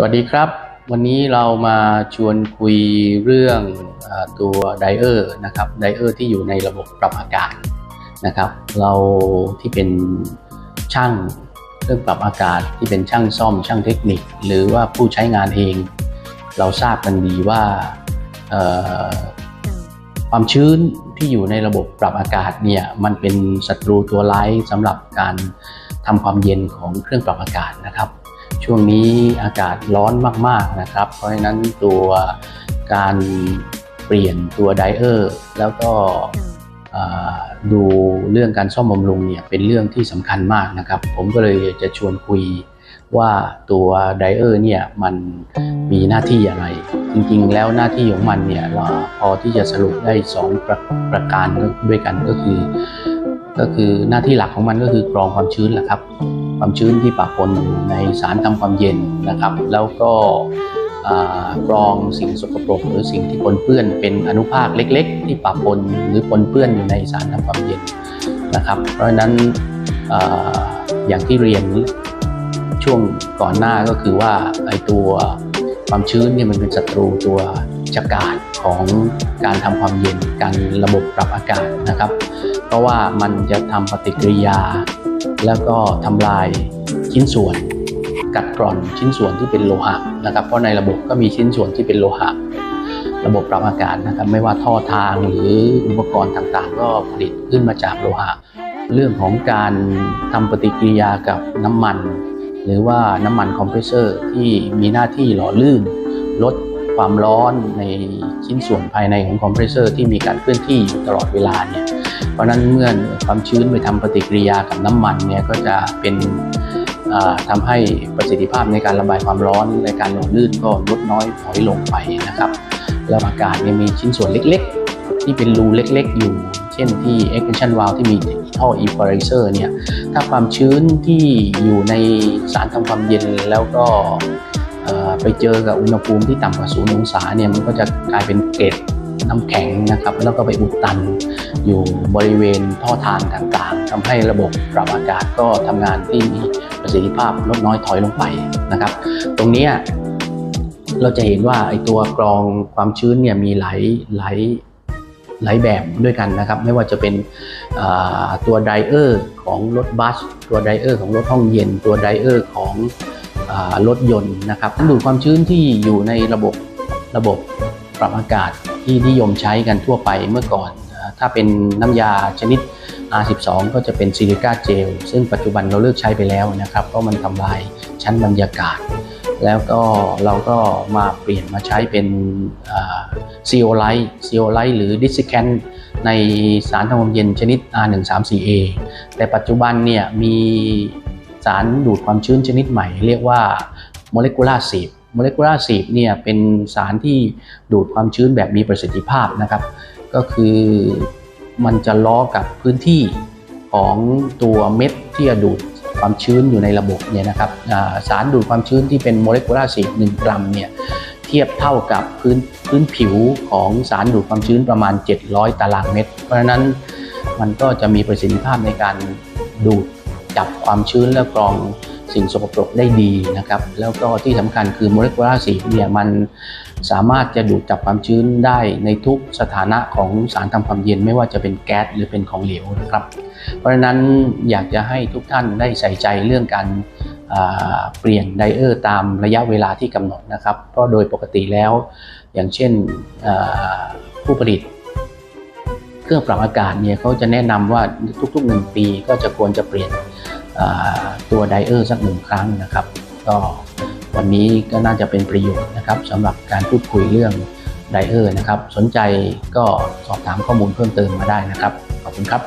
สวัสดีครับ วันนี้เรามาชวนคุยเรื่องอตัวไดเออร์นะครับไดเออร์ที่อยู่ในระบบปรับอากาศนะครับเราที่เป็นช่างเครื่องปรับอากาศที่เป็นช่างซ่อมช่างเทคนิค หรือว่าผู้ใช้งานเอง เราทราบกันดีว่าความชื้นที่อยู่ในระบบปรับอากาศเนี่ยมันเป็นศัตรูตัวร้ายสำหรับการทำความเย็นของเครื่องปรับอากาศนะครับ ช่วงนี้อากาศร้อนมากๆนะครับ เพราะฉะนั้นตัวการเปลี่ยนตัวไดเออร์แล้วก็อ่าดูเรื่องการซ่อมบำรุงเนี่ยเป็นเรื่องที่สำคัญมากนะครับ ผมก็เลยจะชวนคุยว่าตัวไดเออร์เนี่ยมันมีหน้าที่อะไร จริงๆ แล้วหน้าที่ของมันเนี่ยเราพอที่จะสรุปได้สองประประการด้วยกันก็คือ ก็คือหน้าที่หลักของมันก็คือกรองความชื้นแหละครับ ความชื้นที่ปะปนอยู่ในสารทำความเย็นนะครับ แล้วก็กรองสิ่งสกปรกหรือสิ่งที่ปนเปื้อนเป็นอนุภาคเล็ก ๆ ที่ปะปนหรือปนเปื้อนอยู่ในสารทำความเย็นนะครับ เพราะฉะนั้นออย่างที่เรียนช่วงก่อนหน้าก็คือว่าไอตัวความชื้นเนี่ยมันเป็นศัตรูตัวจักาศของการทำความเย็นการระบบปรับอากาศนะครับ เพราะว่ามันจะทำปฏิกิริยา แล้วก็ทำลายชิ้นส่วน กัดกร่อนชิ้นส่วนที่เป็นโลหะนะครับ เพราะในระบบก็มีชิ้นส่วนที่เป็นโลหะ ระบบปรับอากาศนะครับ ไม่ว่าท่อทางหรืออุปกรณ์ต่างๆ ก็ผลิตขึ้นมาจากโลหะ เรื่องของการทำปฏิกิริยากับน้ำมัน หรือว่าน้ำมันคอมเพรสเซอร์ที่มีหน้าที่หล่อลื่นลดความร้อนในชิ้นส่วนภายในของคอมเพรสเซอร์ที่มีการเคลื่อนที่อยู่ตลอดเวลาเนี่ย ราะนั้นเมื่อความชื้นไปทำปฏิกิริยากับน้ำมันเนี่ยก็จะเป็นทำาให้ประสิทธิภาพในการระบายความร้อนในการหล่อลื่นก็ลดน้อยถอยลงไปนะครับแล้วอากาศเนี่ยมีชิ้นส่วนเล็กๆ ที่เป็นรูเล็กๆ อยู่ เช่นที่ expansion valve ที่มีท่อ equalizer เนี่ยถ้าความชื้นที่อยู่ในสารทำความเย็นแล้วก็ไปเจอกับอุณหภูมิที่ต่ำกว่า0องศาเนี่ยมันก็จะกลายเป็นเกล็ด น้ำแข็งนะครับ แล้วก็ไปอุดตันอยู่บริเวณท่อทางต่างๆทำให้ระบบปรับอากาศก็ทำงานที่มีประสิทธิภาพลดน้อยถอยลงไปนะครับ ตรงนี้เราจะเห็นว่าไอ้ตัวกรองความชื้นเนี่ยมีหลายหลายหลายแบบด้วยกันนะครับ ไม่ว่าจะเป็นตัวไดเออร์ของรถบัส ตัวไดเออร์ของรถห้องเย็น ตัวไดเออร์ของรถยนต์นะครับดูดความชื้นที่อยู่ในระบบระบบปรับอากาศ ที่นิยมใช้กันทั่วไปเมื่อก่อน ถ้าเป็นน้ำยาชนิด R12 ก็จะเป็นซิลิกาเจล ซึ่งปัจจุบันเราเลิกใช้ไปแล้วนะครับ เพราะมันทำลายชั้นบรรยากาศ แล้วก็เราก็มาเปลี่ยนมาใช้เป็นซีโอไลท์ซีโอไลท์หรือดิสซิแคนในสารทำความเย็นชนิด R134A แต่ปัจจุบันเนี่ยมีสารดูดความชื้นชนิดใหม่ เรียกว่าโมเลกุลาร์ซีฟ โมเลกุลาร์ซีฟเนี่ยเป็นสารที่ดูดความชื้นแบบมีประสิทธิภาพนะครับ ก็คือมันจะล้อกับพื้นที่ของตัวเม็ดที่จะดูดความชื้นอยู่ในระบบเนี่ยนะครับสารดูดความชื้นที่เป็นโมเลกุลาร์ซีฟ1กรัมเนี่ยเทียบเท่ากับพื้นพื้นผิวของสารดูดความชื้นประมาณ 700 ตารางเมตร เพราะฉะนั้นมันก็จะมีประสิทธิภาพในการดูดจับความชื้นและกรอง สิ่งสกปรกได้ดีนะครับ แล้วก็ที่สำคัญคือโมเลกุลาร์ซีเนี่ยมันสามารถจะดูดจับความชื้นได้ในทุกสถานะของสารทำความเย็นไม่ว่าจะเป็นแก๊สหรือเป็นของเหลวนะครับ เพราะฉะนั้นอยากจะให้ทุกท่านได้ใส่ใจเรื่องการเปลี่ยนไดเออร์ตามระยะเวลาที่กำหนดนะครับ เพราะโดยปกติแล้ว อย่างเช่นผู้ผลิต เครื่องปรับอากาศเนี่ยเขาจะแนะนำว่าทุกๆหนึ่งปีก็จะควรจะเปลี่ยน ตัวไดเออร์สักหนึ่งครั้งนะครับ ก็วันนี้ก็น่าจะเป็นประโยชน์นะครับสำหรับการพูดคุยเรื่องไดเออร์นะครับ สนใจก็สอบถามข้อมูลเพิ่มเติมมาได้นะครับ ขอบคุณครับ